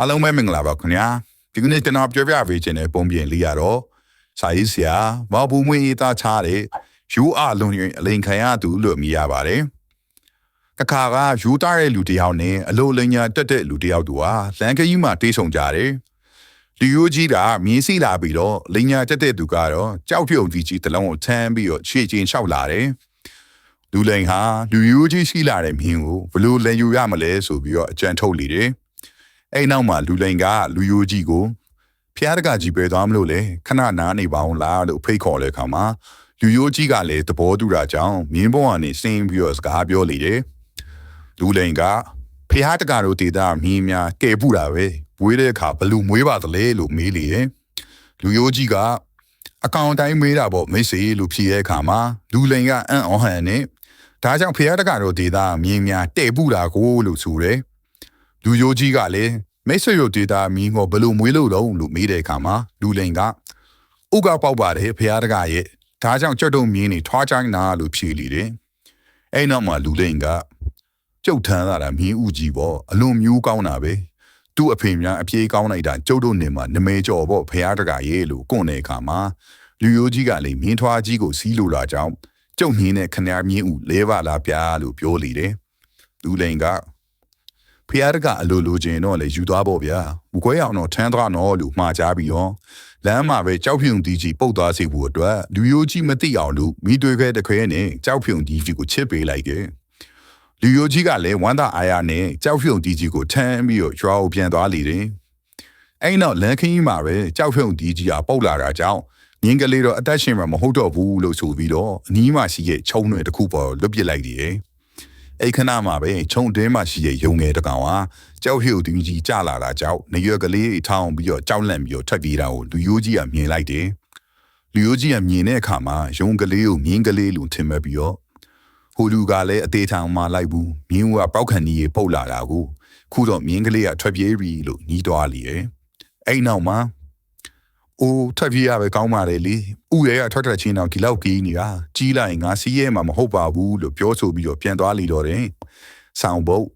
အားလုံးပဲမင်္ဂလာပါခင်ဗျာဒီကနေ့ကျွန်တော်ပြောပြပေးခြင်းတဲ့ပုံပြင်လေးရတော့စာရေးဆရာမောင်ဘူးမွေးရေးသားချတဲ့ယူအလုံးရင်အလိန်ခံရသူလို့မြည်ရပါတယ်တခါကယူသားတဲ့လူတစ်ယောက်နဲ့အလိုလင်ညာတက်တဲ့လူတစ်ယောက်တို့ဟာလန်ကကြီးမှာတေးဆုံကြတယ်လူယိုးကြီးကမြင်းစီလာပြီးတော့လင်ညာတက်တဲ့သူကတော့ကြောက်ပြုံကြီးကြီးတစ်လုံးကိုထမ်းပြီးတော့ခြေချင်းလျှောက်လာတယ်လူလိန်ဟာလူယိုးကြီးရှိလာတဲ့မြင်းကိုဘလို့လန်ယူရမလဲဆိုပြီးတော့အကြံထုတ်လေတယ် အဲ့နောက်မှာလူလိန်ကလူယိုးကြီးကိုဖျားတကကြီးပဲသွားမလို့လေခဏနားနေပါအောင်လားလို့ဖိတ်ခေါ်တဲ့အခါမှာလူယိုးကြီးကလည်းသဘောတူတာကြောင့်မြင်းဘုံကနေစင်းပြီးတော့စကားပြောလေတယ်လူလိန်ကဖျားတကတို့ဒေတာမြင်းများကဲပူတာပဲဝေးတဲ့အခါဘလူမွေးပါသလဲလို့မေးလေတယ်လူယိုးကြီးကအကောင်တိုင်းမေးတာပေါ့မိတ်ဆွေလို့ဖြေတဲ့အခါမှာလူလိန်ကအံ့ဩဟန်နဲ့ဒါကြောင့်ဖျားတကတို့ဒေတာမြင်းများတဲ့ပူတာကိုလို့ဆိုတယ်လူယိုးကြီးကလည်း မိတ်ဆွေတို့ဒေတာမြင်းကိုဘယ်လိုမွေးလို့တော့လို့မေးတဲ့အခါမှာလူလိန်ကဥကပေါက်ပါတယ်ဖျားတကရဲ့ဒါကြောင့်ကြွတ်တုံမြင်းနေထွားချိုင်းနာလို့ဖြေလေတယ်အဲ့နောက်မှာလူလိန်ကကျုပ်ထမ်းလာတာမြင်းဥကြီးပေါ့အလွန်မျိုးကောင်းတာပဲသူ့အဖေများအပြေးကောင်းလိုက်တာကျုပ်တို့နေမှာနမဲကြော်ပေါ့ဖျားတကရဲ့လို့ကွန့်တဲ့အခါမှာလူယိုးကြီးကလည်းမြင်းထွားကြီးကိုစီးလို့လာကြောင်းကျုပ်မြင်းနဲ့ခဏမြင်းဥလဲပါလားဗျာလို့ပြောလေတယ်လူလိန်က ဖျားတကအလိုလိုချင်တော့လေယူသွားပေါ့ဗျာမကွဲအောင်တော့ထမ်းသွားတော့လို့မှားကြပြီးတော့လမ်းမှာပဲကြောက်ဖြုံတီးကြီးပုတ်သွားစေဖို့အတွက်လူယိုကြီးမသိအောင်လို့မိတွေခဲတခွဲနဲ့ကြောက်ဖြုံတီးကြီးကိုချစ်ပေးလိုက်တယ်လူယိုကြီးကလည်းဝမ်းသာအားရနဲ့ကြောက်ဖြုံတီးကြီးကိုထမ်းပြီးတော့ရွာကိုပြန်သွားလေတယ်အဲ့နောက်လန်ခင်းကြီးမှာပဲကြောက်ဖြုံတီးကြီးကပုတ်လာတာကြောင့်ငင်းကလေးတော့အသက်ရှင်မှာမဟုတ်တော့ဘူးလို့ဆိုပြီးတော့အနီးမှာရှိတဲ့ချုံတွေတစ်ခုပေါ်လွတ်ပစ်လိုက်တယ် အဲ့ခဏမှာပဲခြုံတင်းမှာရှိတဲ့ယုံငယ်တကောင်ဟာကြောက်ဖြုတ်တင်းကြီးကြလာတာကြောင့်နေရွက်ကလေးထောင်းပြီးတော့ကြောက်လန့်ပြီးတော့ထွက်ပြေးတာကိုလူယိုးကြီးကမြင်လိုက်တယ်။လူယိုးကြီးကမြင်တဲ့အခါမှာယုံကလေးကိုမြင်းကလေးလို့ထင်မဲ့ပြီးတော့ဟိုလူကလည်းအသေးထောင်မှလိုက်ဘူးမြင်းကပောက်ခန်ကြီးပုတ်လာတာကိုခုတော့မြင်းကလေးကထွက်ပြေးပြီလို့ညီးသွားလေတယ်။အဲ့နောက်မှာ အိုးထွက်ပြေးရပဲကောင်းပါလေလေဥရဲကထွက်ထွက်ချင်းတော့ဒီလောက်ကြီးနေတာကြီးလိုက်ငါစီးရဲမှာမဟုတ်ပါဘူးလို့ပြောဆိုပြီးတော့ပြန်သွားလီတော့တယ်ဆောင်းဘုတ်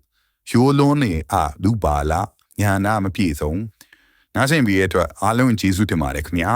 ရိုးလွန်းနေအလူပါလာညာနာမပြည့်စုံနားဆင်ပြီးရတဲ့အတွက်အားလုံးကျေးဇူးတင်ပါတယ်ခင်ဗျာ